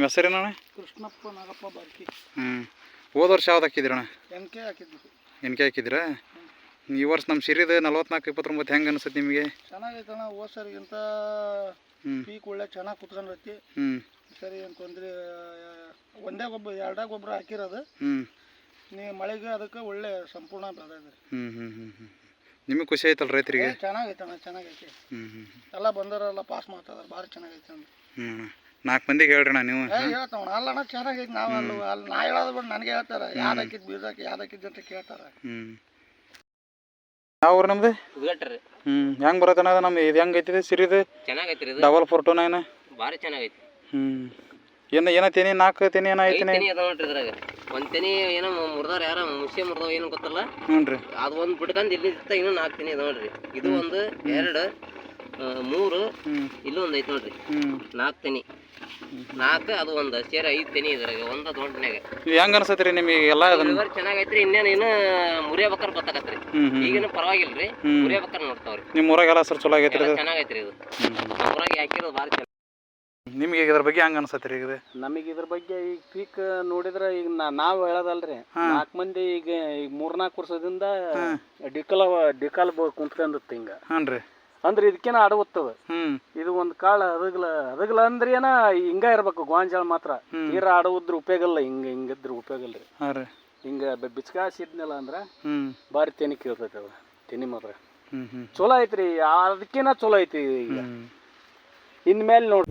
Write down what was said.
ನಿಮ್ಮ ಹೆಸರೇನಣ್ಣ ಕೃಷ್ಣಪ್ಪ ನಾಗಪ್ಪ ಬಾರ್ಕಿ ಹ್ಞೂ ಹೋದ ವರ್ಷ ಯಾವ್ದು ಹಾಕಿದ್ರಣ್ಣ? ಎನ್ ಕೆ ಹಾಕಿದ್ವಿ ಎನ್ ಕೆ ಹಾಕಿದ್ದೀರಾ ಈ ವರ್ಷ ನಮ್ಮ ಸಿರಿದು ನಲ್ವತ್ನಾಲ್ಕು ಇಪ್ಪತ್ತೊಂಬತ್ತು ಹೆಂಗೆ ಅನಿಸುತ್ತೆ ನಿಮಗೆ? ಚೆನ್ನಾಗೈತಣ್ಣ ಹೋದ ಸರಿಗಿಂತ ಪೀಕ್ ಒಳ್ಳೆ ಚೆನ್ನಾಗಿ ಕುತ್ಕೊಂಡೈತಿ. ಹ್ಞೂ ಸರಿ ಅಂತಂದ್ರೆ ತೊಂದರೆ ಒಂದೇ ಗೊಬ್ಬರ ಎರಡೇ ಗೊಬ್ಬರ ಹಾಕಿರೋದು. ಹ್ಞೂ ನೀ ಮಳೆಗೆ ಅದಕ್ಕೆ ಒಳ್ಳೆ ಸಂಪೂರ್ಣ ಬೆಳೆದ್ರಿ ಹ್ಞೂ ಹ್ಞೂ ಹ್ಞೂ ಹ್ಞೂ ನಿಮಗೆ ಖುಷಿ ಆಯ್ತಲ್ಲ ರೈತರಿಗೆ? ಚೆನ್ನಾಗೈತಣ್ಣ ಚೆನ್ನಾಗೈತಿ. ಹ್ಞೂ ಹ್ಞೂ ಎಲ್ಲ ಬಂದವರೆಲ್ಲ ಪಾಸ್ ಮಾಡ್ತಾರೆ ಭಾರಿ ಚೆನ್ನಾಗೈತೆ ಅಂತ ಹ್ಞೂ ನಾಲ್ಕು ಮಂದಿಗೆ ಹೇಳ್ರಣ್ಣ ನೀವು. ಏ ಹೇಳ್ತಾವಣ ಅಲ್ಲಣ್ಣ ಚೆನ್ನಾಗೈತಿ. ನಾವು ಅಲ್ಲಿ ಅಲ್ಲಿ ನಾ ಹೇಳೋದು ಬಿಟ್ಟು ನನಗೆ ಹೇಳ್ತಾರೆ. ಯಾವ್ದು ಹಾಕಿದ್ ಬೀಜ ಹಾಕಿ ಯಾವ್ದು ಹಾಕಿದ್ ಅಂತ ಕೇಳ್ತಾರೆ. ಹ್ಞೂ ಯಾವ ಊರು ನಮ್ದು? ಉದ್ಗಟ್ರಿ ಹ್ಞೂ ಹೆಂಗೆ ಬರತ್ತಣ್ಣ ಅದು ನಮ್ಮ ಇದು ಹೆಂಗೆ ಐತಿದೆ ಸಿರಿದು? ಚೆನ್ನಾಗೈತಿ ರೀ ಡಬಲ್ ಫೋರ್ ಟು ನೈನ್ ಭಾರಿ ಚೆನ್ನಾಗೈತಿ ಹ್ಞೂ ಏನು ಏನ ತೆನಿ ನಾಲ್ಕು ತೆನಿ ಏನ ಐತಿ ಐತಿನಿ ತೆನಿ? ಅದಾವ ನೋಡ್ರಿ ಇದ್ರಾಗ. ಒಂದ್ ತೆನಿ ಏನೋ ಮುರ್ದಾರ ಯಾರ? ಮುಸಿ ಮುರ್ದವ್ ಏನು ಗೊತ್ತಲ್ಲ? ಹ್ಞೂ ರೀ ಅದು ಒಂದ್ ಬಿಟ್ಕಂದು ಇಲ್ಲಿ ಇತ್ತ ಇನ್ನೂ ನಾಲ್ಕು ತೆನಿ ಅದಾವ ನೋಡ್ರಿ. ಇದು ಒಂದು ಎರಡು ಮೂರು ಇಲ್ಲೊಂದು ಐತೆ ಒಂದ್ ಐತಿ ನೋಡ್ರಿ ನಾಕ್ ನಾಲ್ಕು ತೆನಿ. ನಾಲ್ಕು ಅದು ಒಂದು ಸೇರಿ ಐದು ತೆನಿ ಇದ್ರಾಗ ಒಂದ ದೊಡ್ಡನ್ಯಾಗ. ಹೆಂಗ್ ಅನ್ಸತ್ರಿ ನಿಮಗೆ ಎಲ್ಲ ಇಳುವರಿ ಚೆನ್ನಾಗೈತ್ರಿ ಇನ್ನೇನು ಇನ್ನು ಮುರಿಯಬೇಕಾರ ಗೊತ್ತಾಗತ್ರಿ. ಈಗೇನು ಪರವಾಗಿಲ್ರಿ ಮುರಿಯಬೇಕಾರ ನೋಡ್ತಾವ್ರಿ. ನಿಮ್ಮ ಊರಾಗೆಲ್ಲ ಸರ್ ಚಲೋ ಆಗೈತ್ರಿ ಚೆನ್ನಾಗೈತ್ರಿ ಇದು. ಊರಾಗ ಹಾಕಿರೋದು ಭಾರಿ ಚೆನ್ನಾಗಿ ನಿಮಗೆ ಇದ್ರ ಬಗ್ಗೆ ಹಂಗ ಅನ್ಸತ್ರಿ ಈಗ ಇದು? ನಮಗೆ ಇದ್ರ ಬಗ್ಗೆ ಈಗ ಪೀಕ್ ನೋಡಿದ್ರ ಈಗ ನಾ- ನಾವು ಹೇಳೋದಲ್ರಿ. ನಾಲ್ಕು ಮಂದಿ ಈಗ ಈಗ ಮೂರ್ನಾಲ್ಕು ವರ್ಷದಿಂದ ಡಿಕಲ್ ಡಿಕಲ್ ಕುಂತ್ಕೊಂಡಿತ್ತು ಹಿಂಗ. ಹಾಂ ರೀ ಅಂದ್ರೆ ಇದಕ್ಕೇನ ಅಡವತ್ತದ ಹ್ಞೂ ಇದು ಒಂದ್ ಕಾಳ ಅದಗ್ಲ ಅದಗ್ಲ ಅಂದ್ರೆ ಏನ ಹಿಂಗ ಇರ್ಬೇಕು ಗೋಂಜಾಳ ಮಾತ್ರ. ತೀರಾ ಅಡವುದ್ರ ಉಪಯೋಗ ಇಲ್ಲ ಹಿಂಗ ಹಿಂಗಿದ್ರ ಉಪಯೋಗ ಇಲ್ರಿ. ಹಾಂ ರೀ. ಹಿಂಗ ಬಿಚ್ಕಾಸಿದ್ನಲ್ಲ ಅಂದ್ರ ಹ್ಮ್. ಭಾರಿ ತೆನಿ ಕೇಳ್ತೈತಿ ಅದು ತೆನಿ ಮಾತ್ರ. ಹ್ಮ್ ಚಲೋ ಐತ್ರಿ ಅದಕ್ಕೇನ ಚಲೋ ಐತಿ ಈಗ. ಇನ್ಮೇಲೆ ನೋಡಿ